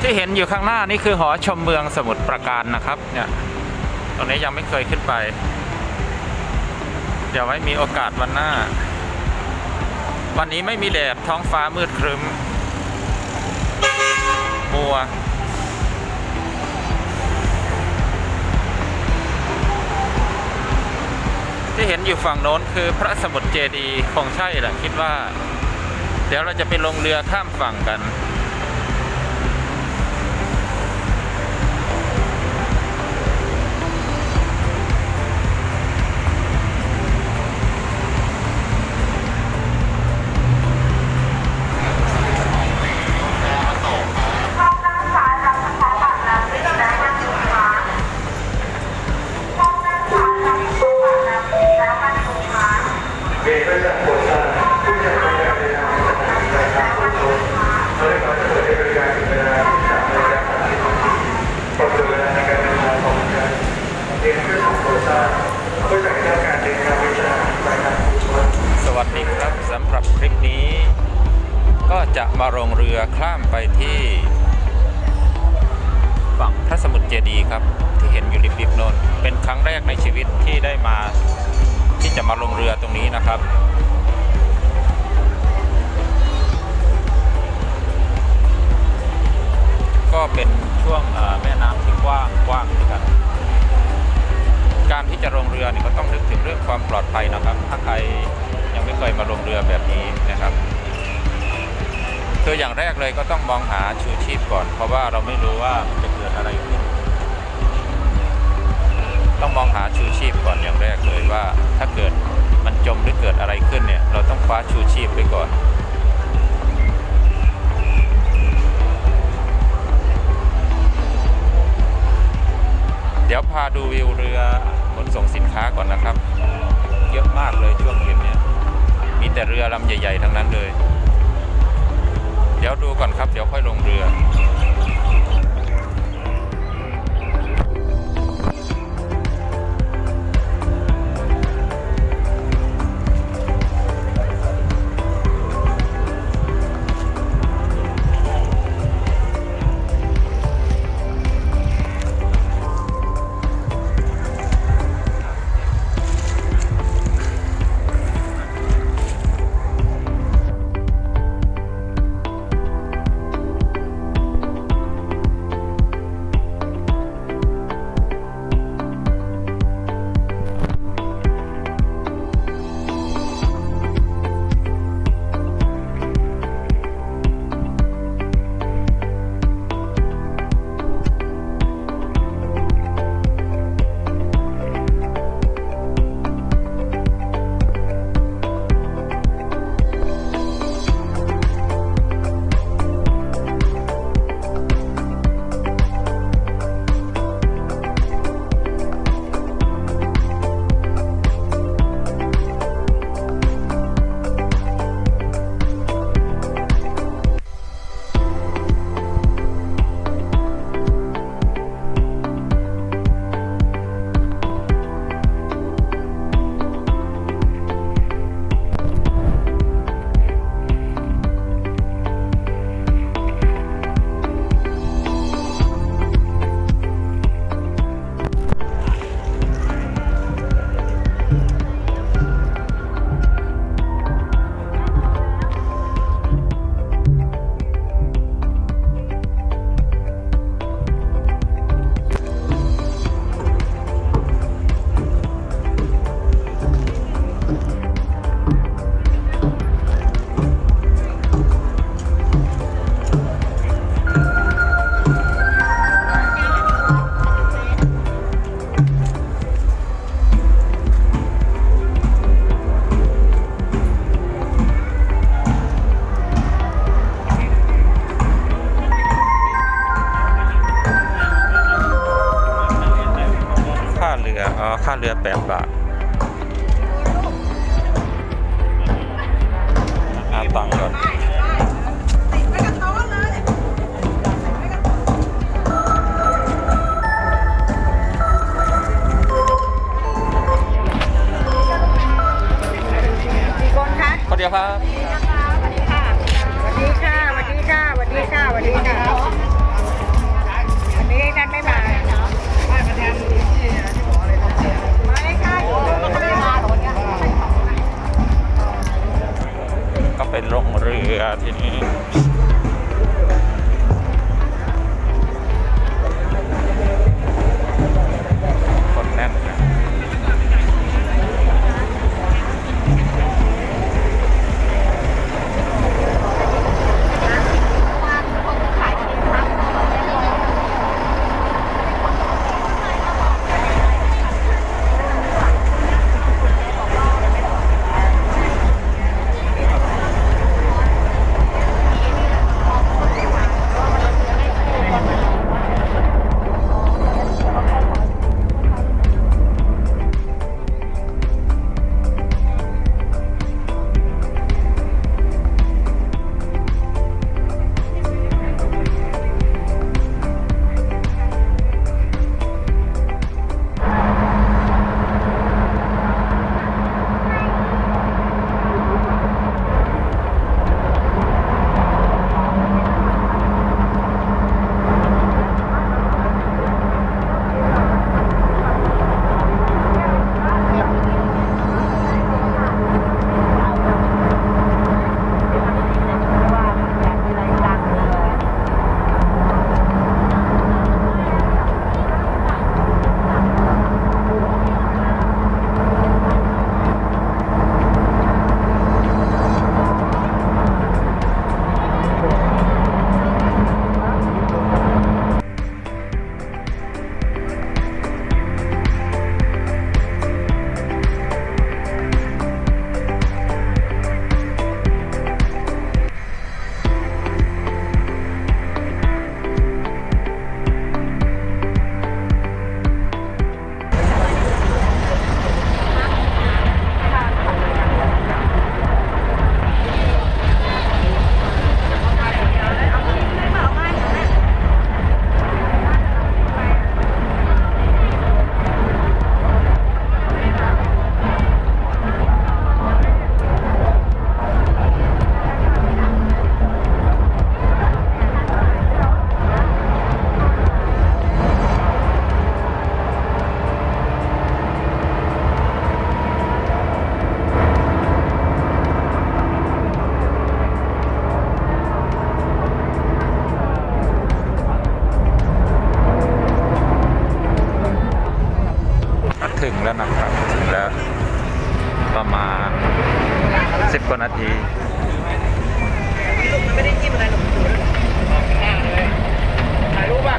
ที่เห็นอยู่ข้างหน้านี่คือหอชมเมืองสมุทรปราการนะครับเนี่ยตรงนี้ยังไม่เคยขึ้นไป เดี๋ยวไว้มีโอกาสวันหน้า วันนี้ไม่มีแดดท้องฟ้ามืดครึ้มมัวที่เห็นอยู่ฝั่งโน้นคือพระสมุทรเจดีย์คงใช่แหละคิดว่า เดี๋ยวเราจะไปลงเรือข้ามฝั่งกัน นี้ ก็จะมาลงเรือข้ามไปที่ฝั่งพระสมุทรเจดีครับ ที่เห็นอยู่ริบๆโนนเป็นครั้งแรกในชีวิตที่ได้มาที่จะมาลงเรือตรงนี้นะครับก็เป็นช่วงแม่น้ำที่กว้างกว้างด้วยกัน การที่จะลงเรือนี่ก็ต้องนึกถึงเรื่องความปลอดภัยนะครับ ถ้าใคร ไม่เคยมาลงเรือแบบนี้นะครับคืออย่างแรกเลยก็ต้องมองหาชูชีพก่อน เพราะว่าเราไม่รู้ว่ามันจะเกิดอะไรขึ้น ต้องมองหาชูชีพก่อนอย่างแรกเลยว่า ถ้าเกิดมันจมหรือเกิดอะไรขึ้นเนี่ย เราต้องคว้าชูชีพไว้ก่อนเดี๋ยวพาดูวิวเรือขนส่งสินค้าก่อนนะครับ เยอะมากเลยช่วงเย็นเนี่ย มีแต่เรือลำใหญ่ ๆ ทั้งนั้นเลย เดี๋ยวดูก่อนครับ เดี๋ยวค่อยลงเรือ แล้วนะครับ ถึงแล้ว ประมาณสิบกว่านาทีไม่ได้จิ้อะไรหนุ่ถ่ายรูปป่ะ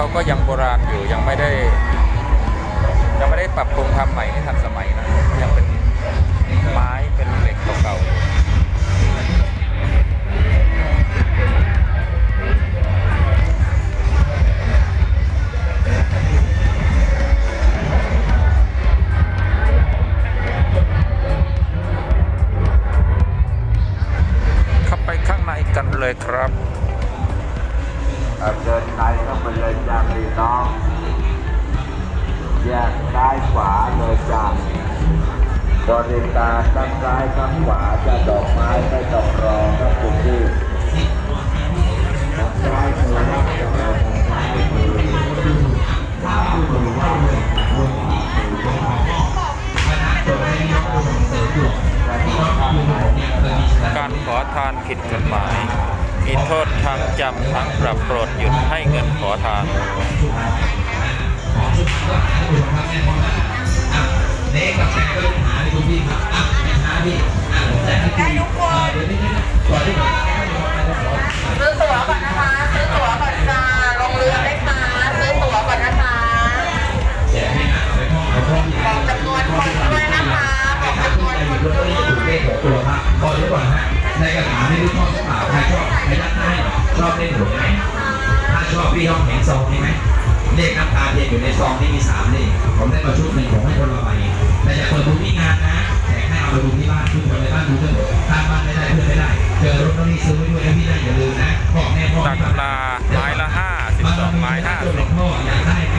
เขาก็ยังโบราณอยู่ยังไม่ได้ยังไม่ได้ปรับปรุงทำใหม่ให้ทันสมัยานผิดกฎหมาย มีโทษทั้งจำทั้งปรับโปรดหยุดให้เงินขอทานเล็กกับแฟนก็หาในคุณพี่ครับอะไปหาดีผมแจกให้พี่เออเดี๋ยวนี้นะก่อนซื้อตั๋วก่อนนะคะ ซื้อตั๋วก่อนจ้าลงเรือได้ค่ะซื้อตั๋วก่อนนะคะจกให้นะเอาไปห้องเอาห้องที่บอกจำนวนคนด้วย จำนวนคนลอตเตอด้รี่ถูกเลขหกตัวครับขอเดี๋ยวก่อนฮะในกระถางไม่รู้ชอบหรือเปล่าใครชอบใครยัดให้ชอบเล่นหวยไหมถ้าชอบพี่ต้องเห็นซองนี้ไหมเลขน้ำตาเทียนอยู่ในซองที่มีสามเลขผมได้มาชุดหนึ่งผมให้คนละใบแต่อย่าเปิดดูที่งานนะแจกให้เอาไปดูที่บ้านทุกคนในบ้านดูด้วยถ้าบ้านไม่ได้เพื่อนไม่ได้ เจอรถต้องรีซื้อไว้ด้วยนะพี่นะอย่าลืมนะพ่อแม่พ่อตักปลาไม้ละห้าสิบสองไม้ห้าสิบพ่ออยากได้ไหม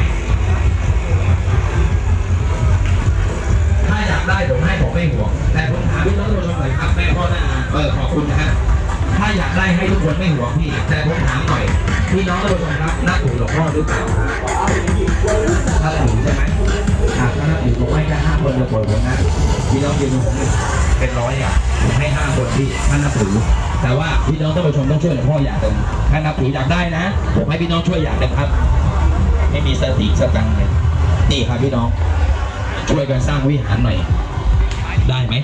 ากได้ผมให้ผมไม่ห่วง แต่ผมถามพี่น้องผู้ชมหน่อยครับแม่พ่อหน้าอาเออขอบคุณนะฮะถ้าอยากได้ให้ทุกคนไม่ห่วงพี่ แต่ผมถามหน่อยพี่น้องผู้ชมครับนับถือหลวงพ่อหรือเปล่าถ้าถือใช่ไหมถ้านับถือผมให้แค่ห้าคนจะปล่อยผมนะพี่น้องยืนผมเป็นร้อยอะผมให้ห้าคนพี่ท่านนับถือแต่ว่าพี่น้องท่านผู้ชมต้องช่วยหลวงพ่ออย่างหนึ่งถ้านับถืออยากได้นะผมให้พี่น้องช่วยอย่างหนึ่งครับ ไม่มีสติสตังเลยนี่ครับพี่น้อง ช่วยกันสร้างวิหารหน่อย ได้ไหม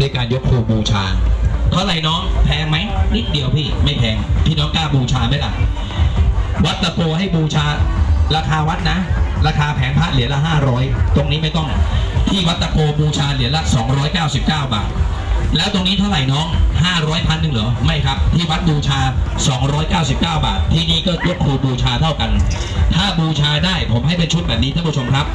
ด้วยการยกครูบูชา เท่าไหร่น้องแพงไหมนิดเดียวพี่ไม่แพงพี่น้องกล้าบูชาไหมล่ะวัดตะโกให้บูชาราคาวัดนะ ราคาแผงพระเหรียญละ 500 ตรงนี้ไม่ต้องที่วัดตะโกบูชาเหรียญละ 299 บาท แล้วตรงนี้เท่าไหร่น้อง 500พันหนึ่งเหรอ ไม่ครับ ที่วัดบูชา 299 บาท ที่นี่ก็ยกครูบูชาเท่ากัน ถ้าบูชาได้ผมให้เป็นชุดแบบนี้ท่านผู้ชมครับ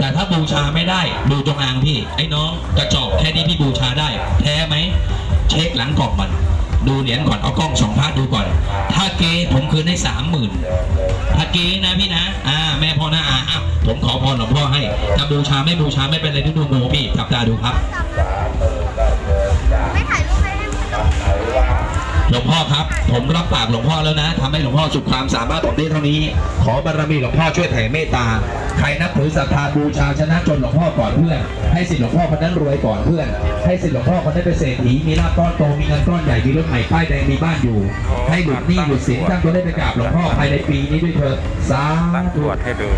แต่ถ้าบูชาไม่ได้ดูจงอางพี่ ไอ้น้องกระจอกแค่นี้พี่บูชาได้ แท้ไหม เช็คหลังกล่องมัน ดูเหรียญก่อนเอากล้องสองพาดดูก่อน ถ้าเกผมคืนให้สามหมื่นถ้าเกนะพี่นะอ่าแม่พ่อหน้าอาอะผมขอพรหลวงพ่อให้ถ้าบูชาไม่บูชาไม่เป็นไรที่ดูโมพี่จับตาดูครับ หลวงพ่อครับ ผมรับปากหลวงพ่อแล้วนะทำให้หลวงพ่อสุดความสามารถผมได้เท่านี้ ขอบารมีหลวงพ่อช่วยแผ่เมตตา ใครนับถือศรัทธาบูชาชนะจนหลวงพ่อก่อนเพื่อน ให้สิทธิหลวงพ่อคนนั้นรวยก่อนเพื่อน ให้สิทธิหลวงพ่อคนนั้นเป็นเศรษฐี มีลาภก้อนโต มีเงินก้อนใหญ่ มีรถใหม่ป้ายแดง มีบ้านอยู่ ให้หลุดหนี้หลุดสินตั้งตัวได้ไปกราบหลวงพ่อภายในปีนี้ด้วยเถิดสาธุให้ดู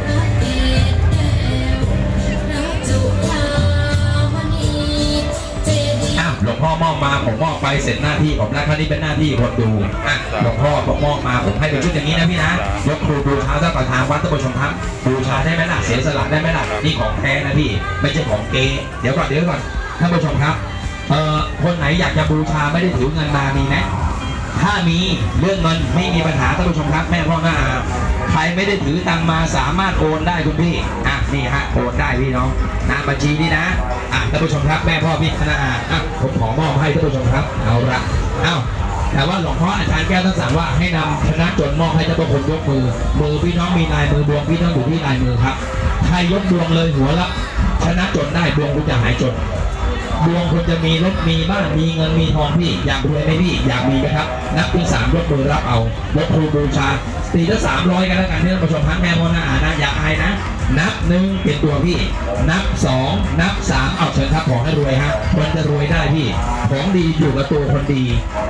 หลวงพ่อมอบมาผมมอบไปเสร็จหน้าที่ผมแล้วคราวนี้เป็นหน้าที่คนดูอะหลวงพ่อผมมอบมาผมให้เป็นชุดอย่างนี้นะพี่นะยกครูบูชาท่านประธานวัดท่านผู้ชมครับบูชาได้ไหมล่ะเสียสละได้ไหมล่ะนี่ของแท้นะพี่ ไม่ใช่ของเก๊เดี๋ยวก่อนเดี๋ยวก่อนท่านผู้ชมครับเอ่อคนไหนอยากจะบูชาไม่ได้ถือเงินมามีไหมถ้ามีเรื่องเงินไม่มีปัญหาท่านผู้ชมครับแม่พ่อหน้าอาใครไม่ได้ถือตังค์มาสามารถโอนได้คุณพี่อะ นี่ฮะโอนได้พี่น้องนามบัญชีนี่นะอะท่านผู้ชมครับแม่พ่อพี่คณะอาอะผมขอมอบให้ท่านผู้ชมครับเอาละเอ้าแต่ว่าหลวงพ่ออาจารย์แก้วท่านสั่งว่าให้นำชนะจนมอบให้เจ้าพระคุณยกมือ มือพี่น้องมีลายมือดวงพี่น้องอยู่ที่ลายมือครับใครยกดวงเลยหัวละชนะจนได้ดวงคุณจะหายจนดวงคุณจะมีรถมีบ้านมีเงินมีทองพี่ อยากรวยไหมพี่อยากมีไหมครับ นับที่สามยกมือรับเอายกครูบูชาตีละสามร้อยกันแล้วกันที่ท่านผู้ชมทั้งแม่โมนาอานะอย่าอายนะ นับหนึ่งเป็นตัวพี่ นับสองนับสามเอาเชิญครับขอให้รวยฮะคนจะรวยได้พี่ ของดีอยู่กับตัวคนดี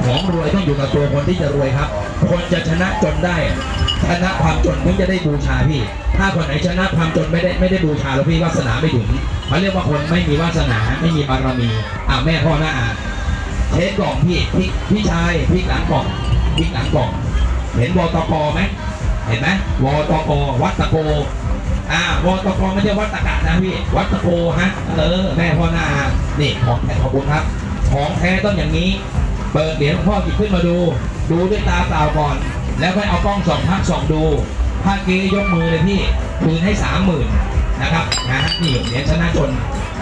ของรวยต้องอยู่กับตัวคนที่จะรวยครับ คนจะชนะจนได้ชนะความจนถึงจะได้บูชาพี่ ถ้าคนไหนชนะความจนไม่ได้ไม่ได้บูชาแล้วพี่วาสนาไม่ถึงเขาเรียกว่าคนไม่มีวาสนาไม่มีบารมีอ่าแม่พ่อหน้าอ่าเทสกล่องพี่พี่พี่ชายพี่หลังกล่องพี่หลังกล่อง เห็นวตกไหมเห็นไหมวตกวัดตะโก อ่าวตกไม่ใช่วัดตะกะนะพี่ วัดตะโกฮะ เออ แม่พ่อหน้าอานี่ของแท้ขอบคุณครับ ของแท้ต้องอย่างนี้ เปิดเหรียญหลวงพ่อหยิบขึ้นมาดู ดูด้วยตาเปล่าก่อน แล้วค่อยเอากล้องส่องพักส่องดูถ้าเก๊ยกมือเลยพี่ คืนให้สามหมื่นนะครับนะฮะนี่เหรียญชนะจน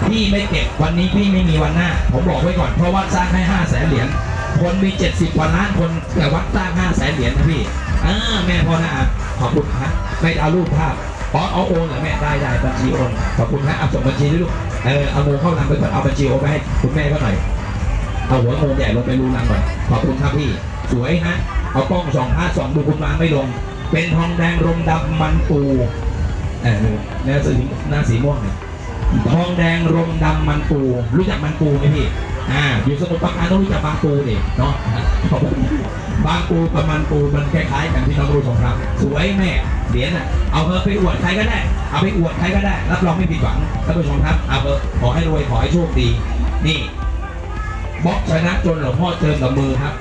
พี่ไม่เก็บวันนี้พี่ไม่มีวันหน้า ผมบอกไว้ก่อนเพราะวัดสร้างให้ห้าแสนเหรียญคนมี 70กว่าล้านคนแต่วัดสร้าง5แสนเหรียญนะพี่อ่าแม่พ่อหน้าอาขอบคุณครับไม่ได้เอารูปภาพ อ๋อเอาโอนเหรอแม่ได้ได้บัญชีโอนขอบคุณครับเอาส่งบัญชีด้วยลูกเออเอางูเข้ารังไปก่อนเอาบัญชีโอนไปให้คุณแม่ก็หน่อยเอาหัวงูใหญ่ลงไปรูรังก่อนขอบคุณครับพี่สวยฮะเอากล้องสองพาสองดูคุณมาไม่ลง เป็นทองแดงรมดำมันปูเออเนื้อสีหน้าสีม่วงเนี่ยทองแดงรมดำมันปู รู้จักมันปูไหมพี่อ่าอยู่สมุทรปราการต้องรู้จักบางปูดิเนาะขอบคุณบางปูกับมันปูมันคล้ายๆกันที่เรารู้สงครามสวยแม่ เหรียญอะเอาเถอไปอวดใครก็ได้ เอาไปอวดใครก็ได้ รับรองไม่ผิดหวังท่านผู้ชมครับเอาเถอะขอให้รวยขอให้โชคดี นี่บล็อกชนะจนหลวงพ่อเจิมกับมือครับ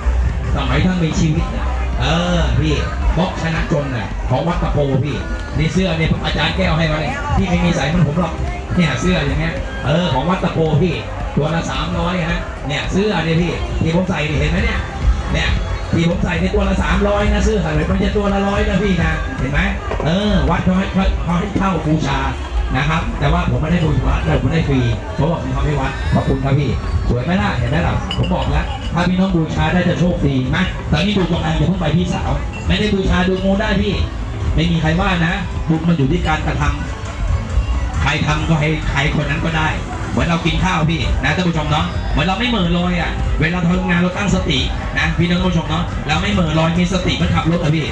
สมัยท่านมีชีวิตน่ะเออพี่บล็อกชนะจนน่ะของวัดตะโพพี่นี่เสื้อเนี่ยอาจารย์แก้วให้มาเลยพี่ไม่มีสายมันผมหรอกเนี่ยเสื้ออย่างเงี้ยเออของวัดตะโพพี่ตัวละสามร้อยฮะเนี่ยเสื้อเนี่ยพี่ที่ผมใส่เห็นไหมเนี่ยเนี่ย ทีผมใส่ในตัวละสามร้อยนะเสื้อใส่ไปมันจะตัวละร้อยนะพี่นะเห็นไหมเออวัดเขาให้เขาให้เช่าบูชานะครับ แต่ว่าผมไม่ได้บูชาแต่ผมได้ฟรีเขาบอกมีเขาให้วัดขอบคุณครับพี่สวยไหมล่ะเห็นไหมล่ะผมบอกแล้วถ้าพี่น้องบูชาได้จะโชคดีนะตอนนี้ดูตรงอันอย่าพิ่งไปพี่สาว ไม่ได้บูชาดูงูได้พี่ ไม่มีใครว่านะบุญมันอยู่ที่การกระทำใครทำก็ให้ใครคนนั้นก็ได้ เหมือนเรากินข้าวพี่นะท่านผู้ชมเนาะเหมือนเราไม่เหม่อลอยอะเวลาทำงานเราตั้งสตินะพี่น้องผู้ชมเนาะเราไม่เหม่อลอยมีสติมันขับรถอะพี่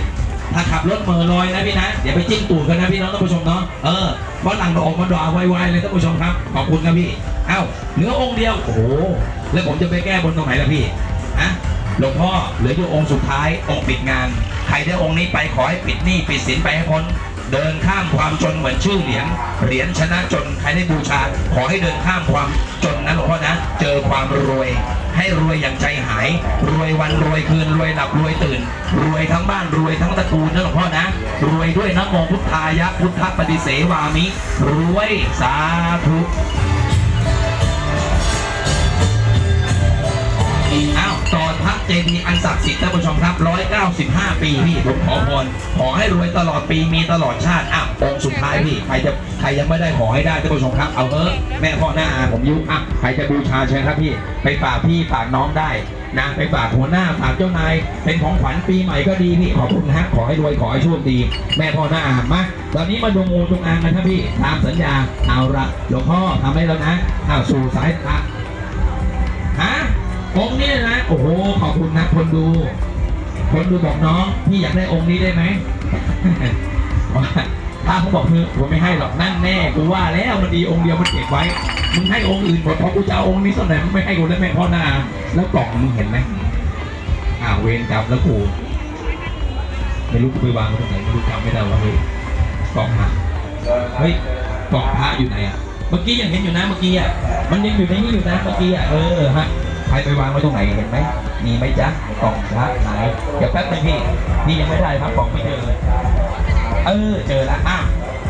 ถ้าขับรถเหม่อลอยนะพี่นะอย่าไปจิ้มตูดกันนะพี่น้องท่านผู้ชมเนาะเออเพราะหลังเราออกมาด่าไวๆเลยท่านผู้ชมครับขอบคุณครับพี่เอ้าเหลือองค์เดียวโอ้โหแล้วผมจะไปแก้บนตรงไหนล่ะพี่ฮะหลวงพ่อเหลืออยู่องค์สุดท้ายองค์ปิดงาน ใครได้องค์นี้ไปขอให้ปิดหนี้ปิดสินไปให้พ้น เดินข้ามความจนเหมือนชื่อเหรียญเหรียญชนะจนใครได้บูชา ขอให้เดินข้ามความจนนะหลวงพ่อนะ เจอความรวย ให้รวยอย่างใจหาย รวยวันรวยคืนรวยหลับรวยตื่น รวยทั้งบ้านรวยทั้งตระกูลนะหลวงพ่อนะ รวยด้วยนะโมพุทธายะพุทธปฏิเสวามิ รวยสาธุ เจดีย์อันศักดิ์สิทธิ์ท่านผู้ชมครับ 195 ปีพี่ผมขอพรขอให้รวยตลอดปีมีตลอดชาติอ้าวองค์สุดท้ายพี่ใครจะใครยังไม่ได้ขอให้ได้ท่านผู้ชมครับเอาเถอะแม่พ่อหน้าอาผมยุอะใครจะบูชาเชิญครับพี่ ไปฝากพี่ฝากน้องได้นะไปฝากหัวหน้าฝากเจ้านายเป็นของขวัญปีใหม่ก็ดีพี่ขอบคุณฮะขอให้รวยขอให้โชคดี แม่พ่อหน้าอามาตอนนี้มาดูงูจงอางกันครับพี่ตามสัญญาเอาละหลวงพ่อทำให้แล้วนะอ้าวสู่สายตาฮะ องค์นี้นะ โอ้โห ขอบคุณนะคนดู คนดูบอกน้อง พี่อยากได้องค์นี้ได้ไหมถ้าเขาบอกคือผมไม่ให้หรอกนั่นแน่ กูว่าแล้วมันดีองค์เดียวมันเก็บไว้ มึงให้องค์อื่นหมดเพราะกูจะเอาองค์นี้สักไหนมึงไม่ให้กูได้ไหมพ่อหน้า แล้วกล่องมึงเห็นไหมอ่าเวรจับแล้วกูไม่รู้กูไปวางตรงไหนไม่รู้จำไม่ได้ว่าเฮ้ยกล่องอะเฮ้ยกล่องพระอยู่ไหนอะ เมื่อกี้ยังเห็นอยู่นะเมื่อกี้อะ มันยังอยู่ในนี้อยู่นะเมื่อกี้อะ เออฮะ ใครไปวางไว้ตรงไหนเห็นไหมมีไหมจ๊ะกล่องพระไหนเดี๋ยวแป๊บนึงพี่พี่ยังไม่ได้ครับกล่องไม่เจอเออเจอแล้วอะ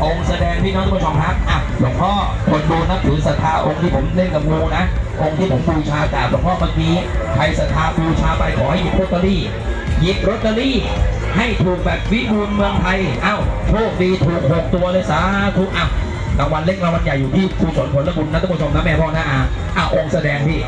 องค์แสดงพี่น้องทุกผู้ชมครับอะหลวงพ่อคนดูนับถือศรัทธาองค์ที่ผมเล่นกับงูนะ องค์ที่ผมบูชาจากหลวงพ่อเมื่อกี้ใครศรัทธาบูชาไปขอให้หยิบลอตเตอรี่หยิบลอตเตอรี่ ให้ถูกแบบวิบูลเมืองไทยเอ้าโชคดีถูกหกตัวเลยสาธุอะรางวัลเล็กรางวัลใหญ่อยู่ที่กุศลผลและบุญนะท่านผู้ชมนะแม่พ่อนะอาอะองค์แสดงพี่